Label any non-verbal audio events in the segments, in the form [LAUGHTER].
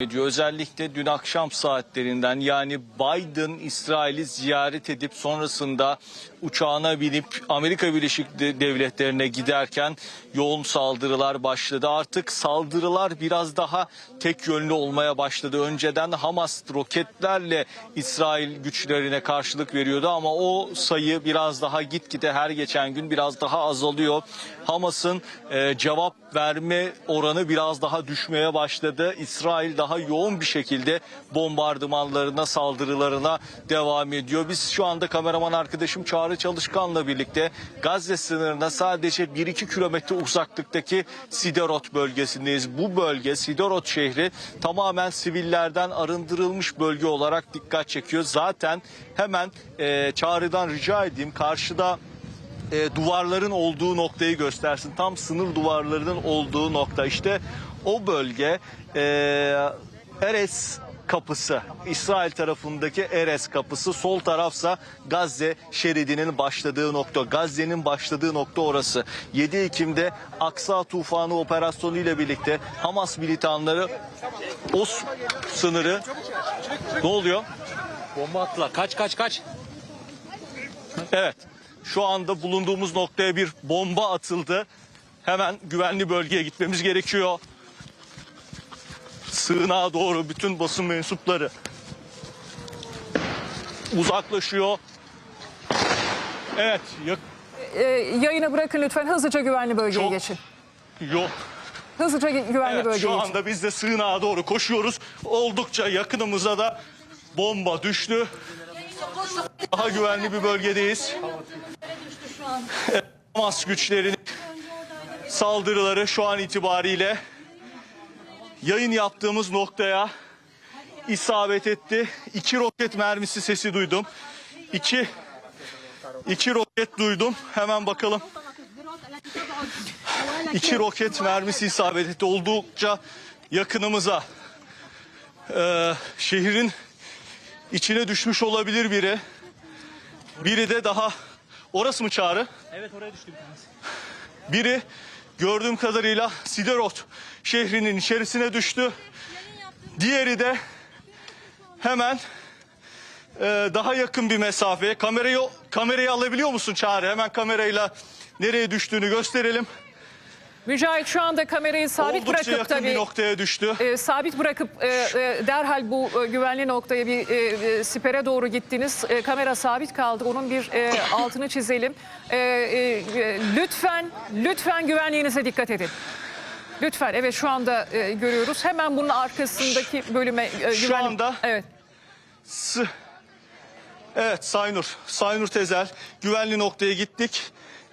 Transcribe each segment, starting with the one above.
Özellikle dün akşam saatlerinden yani Biden İsrail'i ziyaret edip sonrasında uçağına binip Amerika Birleşik De- Devletleri'ne giderken yoğun saldırılar başladı. Artık saldırılar biraz daha tek yönlü olmaya başladı. Önceden Hamas roketlerle İsrail güçlerine karşılık veriyordu ama o sayı biraz daha gitgide her geçen gün biraz daha azalıyor. Hamas'ın e, cevap verme oranı biraz daha düşmeye başladı. İsrail daha yoğun bir şekilde bombardımanlarına, saldırılarına devam ediyor. Biz şu anda kameraman arkadaşım Çağrı Çalışkan'la birlikte Gazze sınırına sadece 1-2 kilometre uzaklıktaki Siderot bölgesindeyiz. Bu bölge Siderot şehri tamamen sivillerden arındırılmış bölge olarak dikkat çekiyor. Zaten hemen e, Çağrı'dan rica edeyim karşıda e, duvarların olduğu noktayı göstersin. Tam sınır duvarlarının olduğu nokta. İşte o bölge e, Eres kapısı. İsrail tarafındaki Eres kapısı. Sol tarafsa Gazze şeridinin başladığı nokta. Gazze'nin başladığı nokta orası. 7 Ekim'de Aksa Tufanı operasyonu ile birlikte Hamas militanları o sınırı ne oluyor? Bomba attılar. Kaç kaç kaç. Evet. Şu anda bulunduğumuz noktaya bir bomba atıldı. Hemen güvenli bölgeye gitmemiz gerekiyor. Sığınağa doğru bütün basın mensupları uzaklaşıyor. Evet, yak- Ee, yayını bırakın lütfen hızlıca güvenli bölgeye Çok- geçin. yok. Hızlıca gü- güvenli Evet, bölgeye şu geçin. anda biz de sığınağa doğru koşuyoruz. Oldukça yakınımıza da bomba düştü. Daha güvenli bir bölgedeyiz. Hamas güçlerinin saldırıları şu an itibariyle yayın yaptığımız noktaya isabet etti. İki roket mermisi sesi duydum. İki, iki roket duydum. Hemen bakalım. İki roket mermisi isabet etti. Oldukça yakınımıza. Ee, şehrin içine düşmüş olabilir biri. Biri de daha... Orası mı çağrı? Evet oraya düştü bir tanesi. Biri gördüğüm kadarıyla Siderot şehrinin içerisine düştü. Diğeri de hemen e, daha yakın bir mesafeye. Kamerayı kamerayı alabiliyor musun Çağrı? Hemen kamerayla nereye düştüğünü gösterelim. Mücahit şu anda kamerayı sabit Oldukça bırakıp yakın bir tabii noktaya düştü. e, sabit bırakıp e, e, derhal bu e, güvenli noktaya bir e, e, sipere doğru gittiniz. E, kamera sabit kaldı. Onun bir e, [COUGHS] altını çizelim. E, e, e, lütfen lütfen güvenliğinize dikkat edin. Lütfen evet şu anda e, görüyoruz. Hemen bunun arkasındaki bölüme e, Şu güvenli- anda- evet. S- Evet Saynur, Saynur Tezel güvenli noktaya gittik.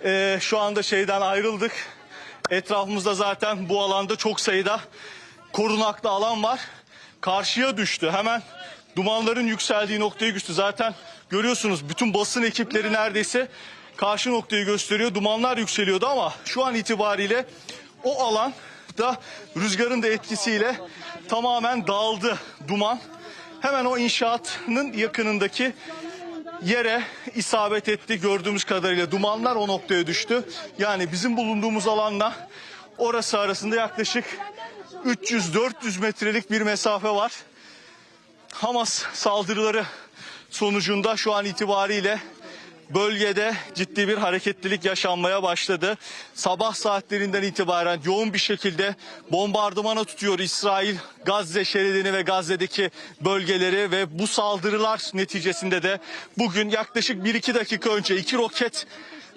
Ee, şu anda şeyden ayrıldık. Etrafımızda zaten bu alanda çok sayıda korunaklı alan var. Karşıya düştü. Hemen dumanların yükseldiği noktaya düştü. Zaten görüyorsunuz bütün basın ekipleri neredeyse karşı noktayı gösteriyor. Dumanlar yükseliyordu ama şu an itibariyle o alan da rüzgarın da etkisiyle tamamen dağıldı duman. Hemen o inşaatın yakınındaki yere isabet etti gördüğümüz kadarıyla. Dumanlar o noktaya düştü. Yani bizim bulunduğumuz alanla orası arasında yaklaşık 300-400 metrelik bir mesafe var. Hamas saldırıları sonucunda şu an itibariyle bölgede ciddi bir hareketlilik yaşanmaya başladı. Sabah saatlerinden itibaren yoğun bir şekilde bombardımana tutuyor İsrail Gazze şeridini ve Gazze'deki bölgeleri ve bu saldırılar neticesinde de bugün yaklaşık 1-2 dakika önce iki roket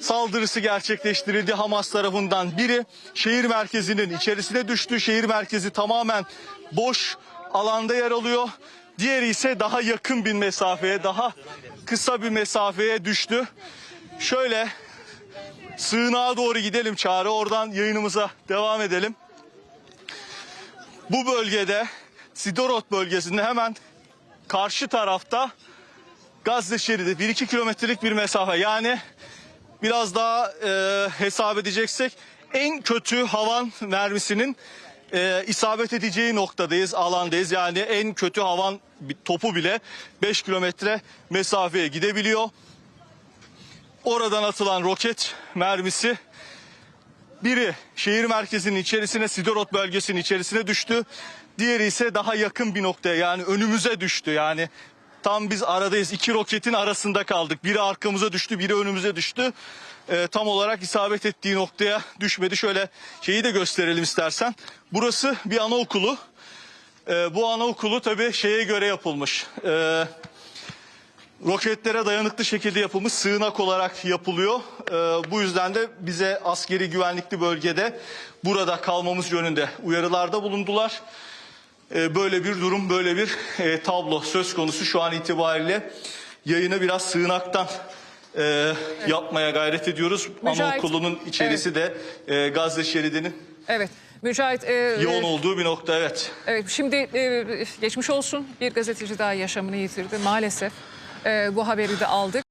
saldırısı gerçekleştirildi Hamas tarafından. Biri şehir merkezinin içerisine düştü. Şehir merkezi tamamen boş alanda yer alıyor. Diğeri ise daha yakın bir mesafeye, daha kısa bir mesafeye düştü. Şöyle sığınağa doğru gidelim Çağrı. Oradan yayınımıza devam edelim. Bu bölgede Sidorot bölgesinde hemen karşı tarafta Gazze şeridi 1-2 kilometrelik bir mesafe. Yani biraz daha e, hesap edeceksek en kötü havan mermisinin e, isabet edeceği noktadayız, alandayız. Yani en kötü havan topu bile 5 kilometre mesafeye gidebiliyor. Oradan atılan roket mermisi biri şehir merkezinin içerisine, Sidorot bölgesinin içerisine düştü. Diğeri ise daha yakın bir noktaya yani önümüze düştü yani. Tam biz aradayız. iki roketin arasında kaldık. Biri arkamıza düştü, biri önümüze düştü. Ee, tam olarak isabet ettiği noktaya düşmedi. Şöyle şeyi de gösterelim istersen. Burası bir anaokulu. Ee, bu anaokulu tabii şeye göre yapılmış. Ee, roketlere dayanıklı şekilde yapılmış sığınak olarak yapılıyor. Ee, bu yüzden de bize askeri güvenlikli bölgede burada kalmamız yönünde uyarılarda bulundular. Ee, böyle bir durum, böyle bir e, tablo söz konusu şu an itibariyle. Yayını biraz sığınaktan e, yapmaya gayret ediyoruz. Mücahit, Anaokulunun içerisi de e, Gazze şeridinin Evet. Mücahit e, yoğun e, olduğu bir nokta evet. Evet şimdi e, geçmiş olsun bir gazeteci daha yaşamını yitirdi maalesef. E, bu haberi de aldık.